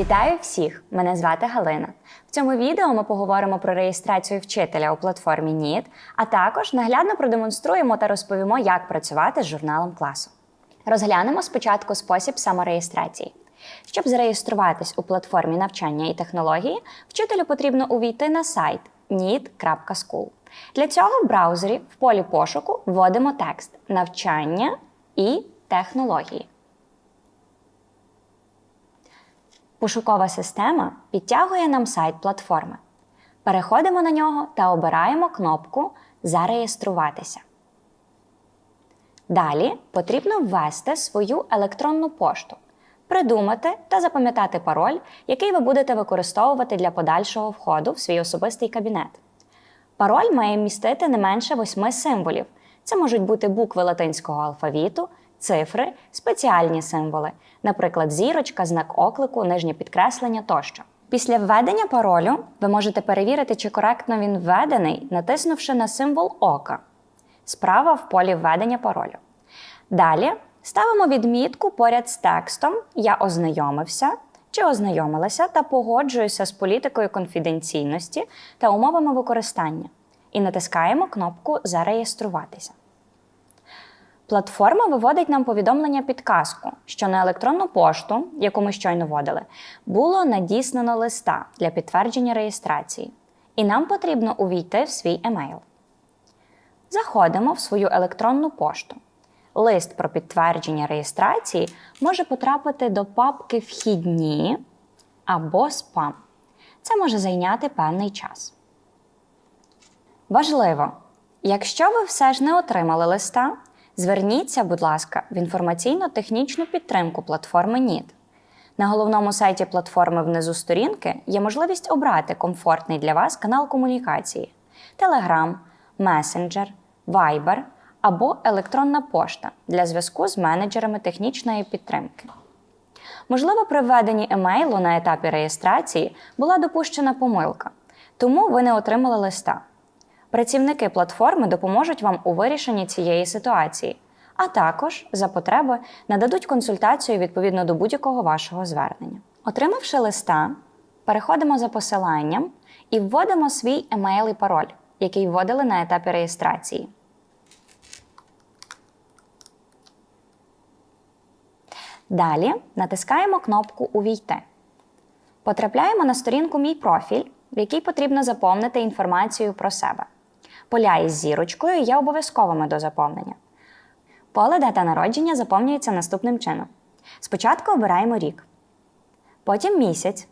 Вітаю всіх! Мене звати Галина. В цьому відео ми поговоримо про реєстрацію вчителя у платформі НІТ, а також наглядно продемонструємо та розповімо, як працювати з журналом класу. Розглянемо спочатку спосіб самореєстрації. Щоб зареєструватись у платформі навчання і технології, вчителю потрібно увійти на сайт nit.school. Для цього в браузері в полі пошуку вводимо текст навчання і технології. Пошукова система підтягує нам сайт платформи. Переходимо на нього та обираємо кнопку Зареєструватися. Далі потрібно ввести свою електронну пошту, придумати та запам'ятати пароль, який ви будете використовувати для подальшого входу в свій особистий кабінет. Пароль має містити не менше восьми символів. Це можуть бути букви латинського алфавіту, цифри, спеціальні символи, наприклад, зірочка, знак оклику, нижнє підкреслення тощо. Після введення паролю ви можете перевірити, чи коректно він введений, натиснувши на символ ока справа в полі введення паролю. Далі ставимо відмітку поряд з текстом Я ознайомився чи ознайомилася та погоджуюся з політикою конфіденційності та умовами використання і натискаємо кнопку Зареєструватися. Платформа виводить нам повідомлення підказку, що на електронну пошту, яку ми щойно вводили, було надіслано листа для підтвердження реєстрації, і нам потрібно увійти в свій емейл. Заходимо в свою електронну пошту. Лист про підтвердження реєстрації може потрапити до папки Вхідні або спам. Це може зайняти певний час. Важливо, якщо ви все ж не отримали листа, зверніться, будь ласка, в інформаційно-технічну підтримку платформи НІТ. На головному сайті платформи внизу сторінки є можливість обрати комфортний для вас канал комунікації: Telegram, Messenger, Viber або електронна пошта для зв'язку з менеджерами технічної підтримки. Можливо, при введенні емейлу на етапі реєстрації була допущена помилка, тому ви не отримали листа. Працівники платформи допоможуть вам у вирішенні цієї ситуації, а також за потреби нададуть консультацію відповідно до будь-якого вашого звернення. Отримавши листа, переходимо за посиланням і вводимо свій емейл і пароль, який вводили на етапі реєстрації. Далі натискаємо кнопку Увійти. Потрапляємо на сторінку Мій профіль, в якій потрібно заповнити інформацію про себе. Поля із зірочкою є обов'язковими до заповнення. Поле дата народження заповнюється наступним чином. Спочатку обираємо рік, потім місяць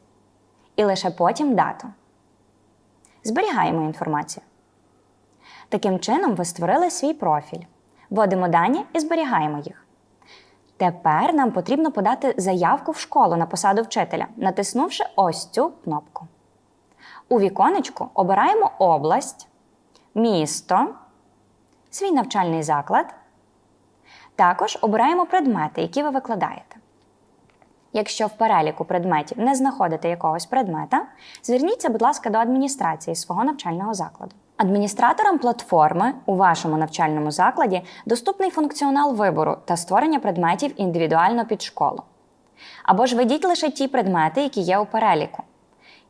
і лише потім дату. Зберігаємо інформацію. Таким чином, ви створили свій профіль. Вводимо дані і зберігаємо їх. Тепер нам потрібно подати заявку в школу на посаду вчителя, натиснувши ось цю кнопку. У віконечку обираємо область, місто, свій навчальний заклад. Також обираємо предмети, які ви викладаєте. Якщо в переліку предметів не знаходите якогось предмета, зверніться, будь ласка, до адміністрації свого навчального закладу. Адміністраторам платформи у вашому навчальному закладі доступний функціонал вибору та створення предметів індивідуально під школу. Або ж ведіть лише ті предмети, які є у переліку.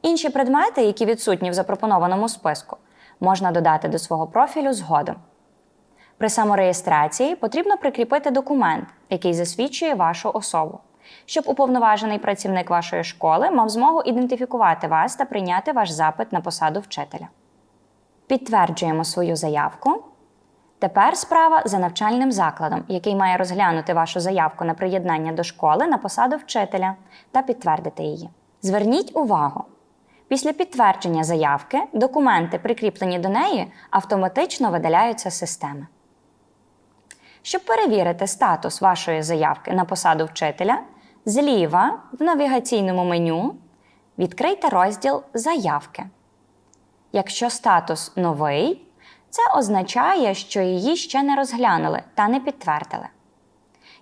Інші предмети, які відсутні в запропонованому списку, можна додати до свого профілю згодом. При самореєстрації потрібно прикріпити документ, який засвідчує вашу особу, щоб уповноважений працівник вашої школи мав змогу ідентифікувати вас та прийняти ваш запит на посаду вчителя. Підтверджуємо свою заявку. Тепер справа за навчальним закладом, який має розглянути вашу заявку на приєднання до школи на посаду вчителя та підтвердити її. Зверніть увагу! Після підтвердження заявки документи, прикріплені до неї, автоматично видаляються з системи. Щоб перевірити статус вашої заявки на посаду вчителя, зліва в навігаційному меню відкрийте розділ Заявки. Якщо статус новий, це означає, що її ще не розглянули та не підтвердили.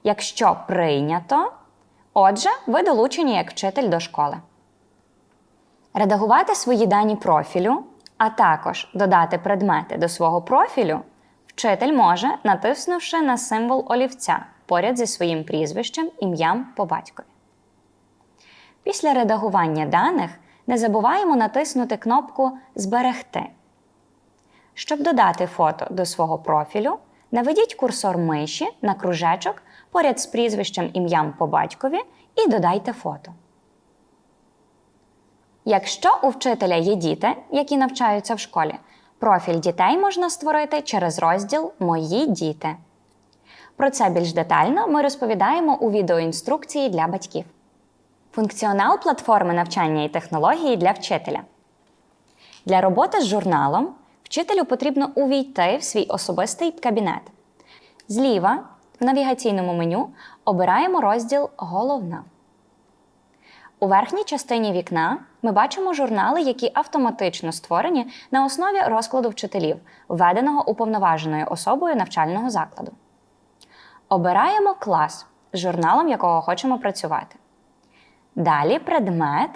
Якщо прийнято, отже, ви долучені як вчитель до школи. Редагувати свої дані профілю, а також додати предмети до свого профілю, вчитель може, натиснувши на символ олівця поряд зі своїм прізвищем, ім'ям по батькові. Після редагування даних не забуваємо натиснути кнопку Зберегти. Щоб додати фото до свого профілю, наведіть курсор миші на кружечок поряд з прізвищем ім'ям по батькові і додайте фото. Якщо у вчителя є діти, які навчаються в школі, профіль дітей можна створити через розділ Мої діти. Про це більш детально ми розповідаємо у відеоінструкції для батьків. Функціонал платформи навчання і технології для вчителя. Для роботи з журналом вчителю потрібно увійти в свій особистий кабінет. Зліва в навігаційному меню обираємо розділ Головна. У верхній частині вікна ми бачимо журнали, які автоматично створені на основі розкладу вчителів, введеного уповноваженою особою навчального закладу. Обираємо клас з журналом, якого хочемо працювати. Далі предмет,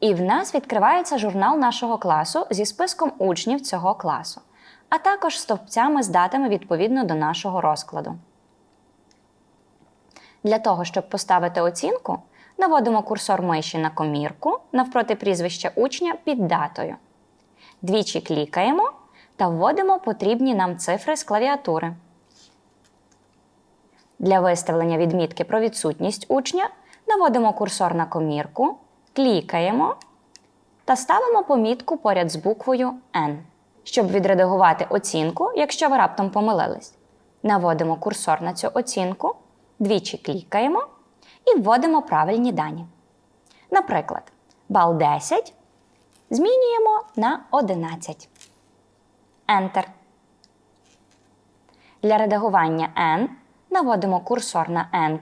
і в нас відкривається журнал нашого класу зі списком учнів цього класу, а також стовпцями з датами відповідно до нашого розкладу. Для того, щоб поставити оцінку, наводимо курсор миші на комірку навпроти прізвища учня під датою. Двічі клікаємо та вводимо потрібні нам цифри з клавіатури. Для виставлення відмітки про відсутність учня наводимо курсор на комірку, клікаємо та ставимо помітку поряд з буквою N. Щоб відредагувати оцінку, якщо ви раптом помилились, наводимо курсор на цю оцінку, двічі клікаємо і вводимо правильні дані. Наприклад, бал 10 змінюємо на 11. Enter. Для редагування N наводимо курсор на N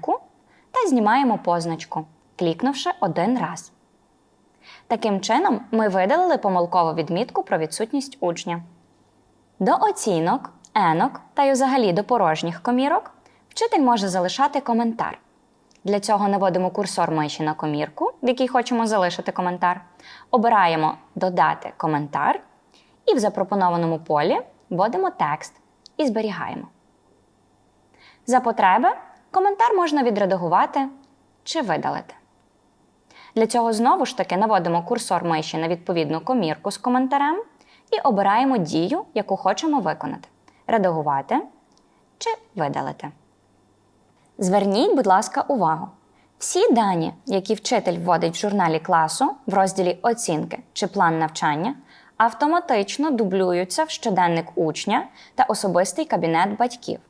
та знімаємо позначку, клікнувши один раз. Таким чином, ми видалили помилкову відмітку про відсутність учня. До оцінок, енок та й взагалі до порожніх комірок вчитель може залишати коментар. Для цього наводимо курсор миші на комірку, в якій хочемо залишити коментар, обираємо Додати коментар і в запропонованому полі вводимо текст і зберігаємо. За потреби коментар можна відредагувати чи видалити. Для цього знову ж таки наводимо курсор миші на відповідну комірку з коментарем і обираємо дію, яку хочемо виконати редагувати чи видалити. Зверніть, будь ласка, увагу. Всі дані, які вчитель вводить в журналі класу в розділі Оцінки чи план навчання, автоматично дублюються в щоденник учня та особистий кабінет батьків.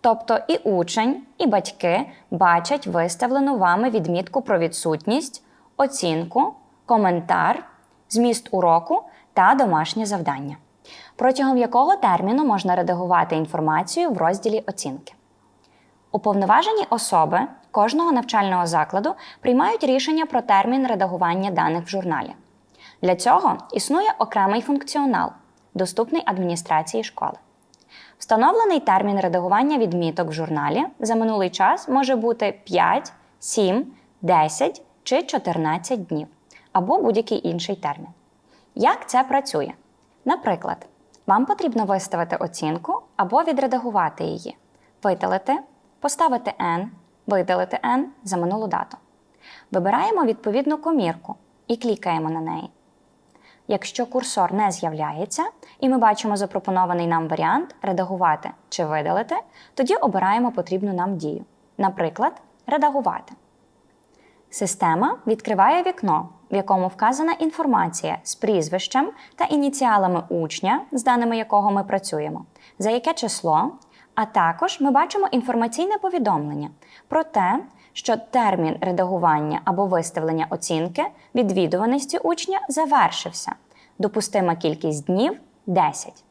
Тобто і учень, і батьки бачать виставлену вами відмітку про відсутність, оцінку, коментар, зміст уроку та домашнє завдання, протягом якого терміну можна редагувати інформацію в розділі оцінки. Уповноважені особи кожного навчального закладу приймають рішення про термін редагування даних в журналі. Для цього існує окремий функціонал, доступний адміністрації школи. Встановлений термін редагування відміток в журналі за минулий час може бути 5, 7, 10 чи 14 днів або будь-який інший термін. Як це працює? Наприклад, вам потрібно виставити оцінку або відредагувати її, видалити, поставити N, видалити N за минулу дату. Вибираємо відповідну комірку і клікаємо на неї. Якщо курсор не з'являється, і ми бачимо запропонований нам варіант редагувати чи видалити, тоді обираємо потрібну нам дію. Наприклад, редагувати. Система відкриває вікно, в якому вказана інформація з прізвищем та ініціалами учня, з даними якого ми працюємо, за яке число, а також ми бачимо інформаційне повідомлення про те, що термін редагування або виставлення оцінки відвідуваності учня завершився. Допустима кількість днів 10.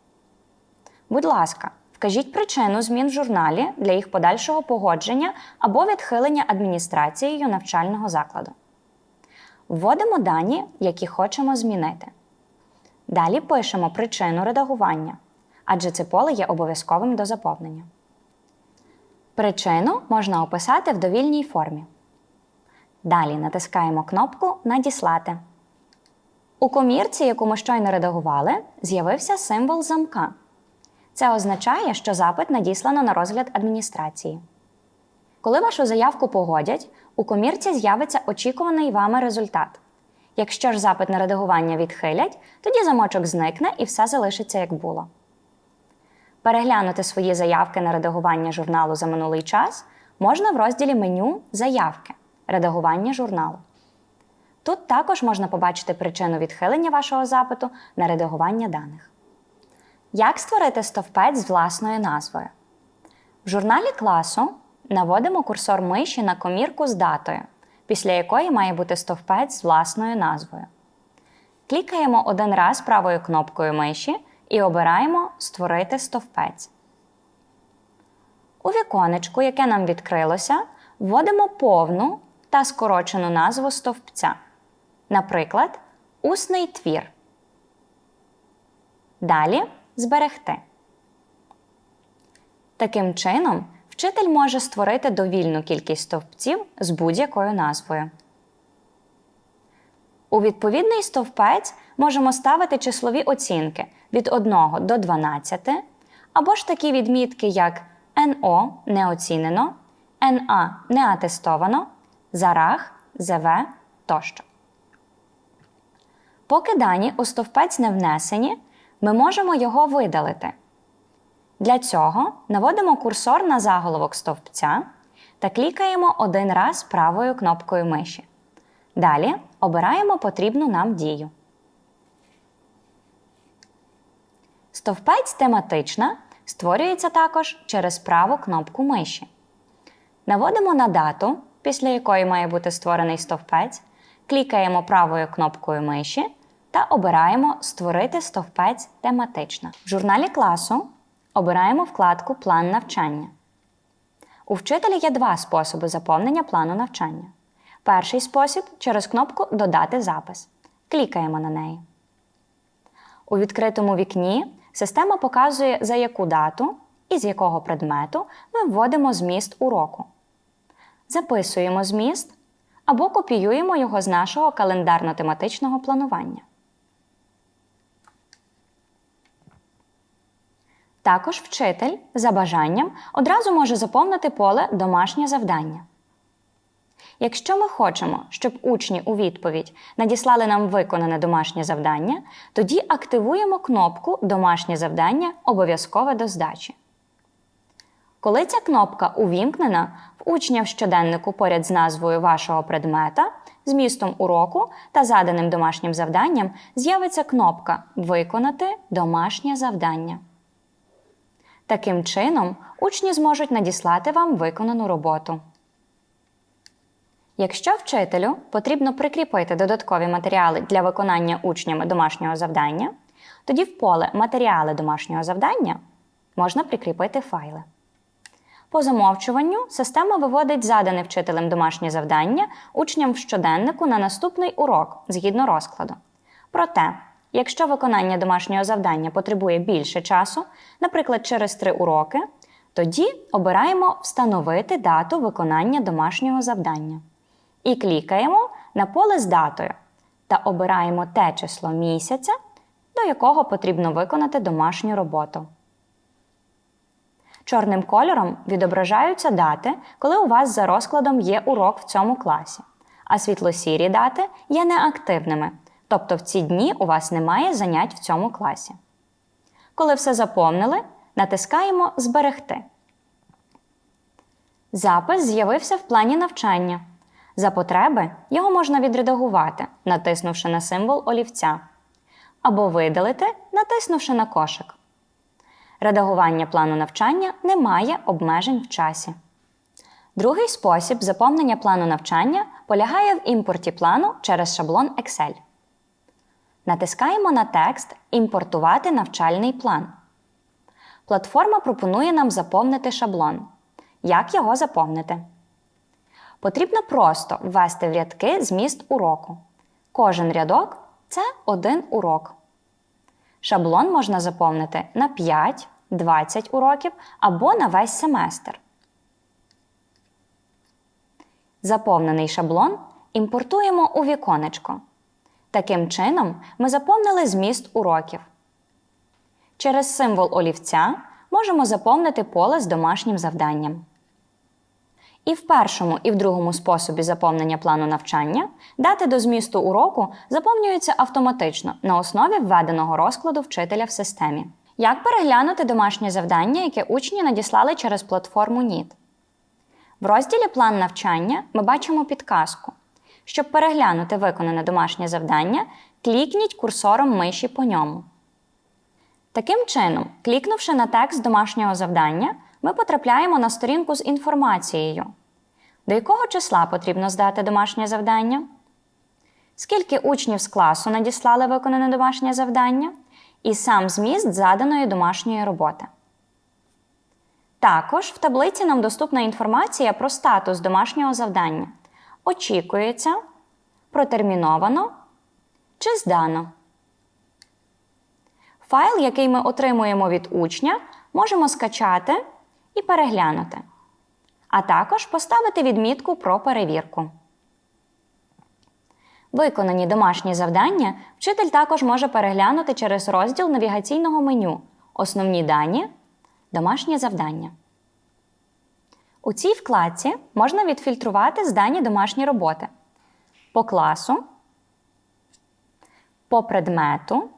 Будь ласка, вкажіть причину змін в журналі для їх подальшого погодження або відхилення адміністрацією навчального закладу. Вводимо дані, які хочемо змінити. Далі пишемо причину редагування, адже це поле є обов'язковим до заповнення. Причину можна описати в довільній формі. Далі натискаємо кнопку Надіслати. У комірці, яку ми щойно редагували, з'явився символ замка. Це означає, що запит надіслано на розгляд адміністрації. Коли вашу заявку погодять, у комірці з'явиться очікуваний вами результат. Якщо ж запит на редагування відхилять, тоді замочок зникне і все залишиться як було. Переглянути свої заявки на редагування журналу за минулий час можна в розділі меню Заявки Редагування журналу. Тут також можна побачити причину відхилення вашого запиту на редагування даних. Як створити стовпець з власною назвою? В журналі класу наводимо курсор миші на комірку з датою, після якої має бути стовпець з власною назвою. Клікаємо один раз правою кнопкою миші і обираємо Створити стовпець. У віконечку, яке нам відкрилося, вводимо повну та скорочену назву стовпця. Наприклад, Усний твір. Далі Зберегти. Таким чином, вчитель може створити довільну кількість стовпців з будь-якою назвою. У відповідний стовпець можемо ставити числові оцінки від 1 до 12, або ж такі відмітки, як НО не оцінено, НА не атестовано, ЗАРАХ, ЗВ тощо. Поки дані у стовпець не внесені, ми можемо його видалити. Для цього наводимо курсор на заголовок стовпця та клікаємо один раз правою кнопкою миші. Далі обираємо потрібну нам дію. Стовпець тематична створюється також через праву кнопку миші. Наводимо на дату, після якої має бути створений стовпець, клікаємо правою кнопкою миші та обираємо Створити стовпець тематично. В журналі класу обираємо вкладку План навчання. У вчителя є два способи заповнення плану навчання. Перший спосіб через кнопку Додати запис. Клікаємо на неї. У відкритому вікні система показує, за яку дату і з якого предмету ми вводимо зміст уроку. Записуємо зміст або копіюємо його з нашого календарно-тематичного планування. Також вчитель за бажанням одразу може заповнити поле Домашнє завдання. Якщо ми хочемо, щоб учні у відповідь надіслали нам виконане домашнє завдання, тоді активуємо кнопку Домашнє завдання обов'язкове до здачі. Коли ця кнопка увімкнена, в учня в щоденнику поряд з назвою вашого предмета, змістом уроку та заданим домашнім завданням з'явиться кнопка Виконати домашнє завдання. Таким чином, учні зможуть надіслати вам виконану роботу. Якщо вчителю потрібно прикріпити додаткові матеріали для виконання учнями домашнього завдання, тоді в поле Матеріали домашнього завдання можна прикріпити файли. По замовчуванню система виводить задане вчителем домашнє завдання учням в щоденнику на наступний урок згідно розкладу. Проте, якщо виконання домашнього завдання потребує більше часу, наприклад, через три уроки, тоді обираємо Встановити дату виконання домашнього завдання і клікаємо на поле з датою та обираємо те число місяця, до якого потрібно виконати домашню роботу. Чорним кольором відображаються дати, коли у вас за розкладом є урок в цьому класі, а світло-сірі дати є неактивними, тобто в ці дні у вас немає занять в цьому класі. Коли все заповнили, натискаємо Зберегти. Запис з'явився в плані навчання. За потреби його можна відредагувати, натиснувши на символ олівця, або видалити, натиснувши на кошик. Редагування плану навчання не має обмежень в часі. Другий спосіб заповнення плану навчання полягає в імпорті плану через шаблон Excel. Натискаємо на текст Імпортувати навчальний план. Платформа пропонує нам заповнити шаблон. Як його заповнити? Потрібно просто ввести в рядки зміст уроку. Кожен рядок це один урок. Шаблон можна заповнити на 5, 20 уроків або на весь семестр. Заповнений шаблон імпортуємо у віконечко. Таким чином, ми заповнили зміст уроків. Через символ олівця можемо заповнити поле з домашнім завданням. І в першому, і в другому способі заповнення плану навчання дати до змісту уроку заповнюються автоматично на основі введеного розкладу вчителя в системі. Як переглянути домашнє завдання, яке учні надіслали через платформу НІТ? В розділі План навчання ми бачимо підказку. Щоб переглянути виконане домашнє завдання, клікніть курсором миші по ньому. Таким чином, клікнувши на текст домашнього завдання, ми потрапляємо на сторінку з інформацією. До якого числа потрібно здати домашнє завдання? Скільки учнів з класу надіслали виконане домашнє завдання? І сам зміст заданої домашньої роботи. Також в таблиці нам доступна інформація про статус домашнього завдання. Очікується, протерміновано чи здано. Файл, який ми отримуємо від учня, можемо скачати і переглянути, а також поставити відмітку про перевірку. Виконані домашні завдання вчитель також може переглянути через розділ навігаційного меню Основні дані, Домашні завдання. У цій вкладці можна відфільтрувати здані домашні роботи по класу, по предмету,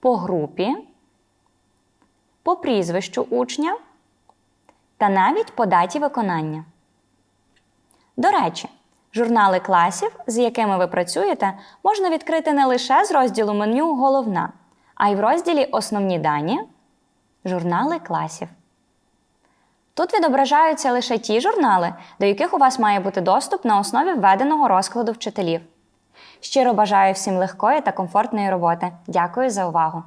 по групі, по прізвищу учня та навіть по даті виконання. До речі, журнали класів, з якими ви працюєте, можна відкрити не лише з розділу меню Головна, а й в розділі Основні дані журнали класів. Тут відображаються лише ті журнали, до яких у вас має бути доступ на основі введеного розкладу вчителів. Щиро бажаю всім легкої та комфортної роботи. Дякую за увагу!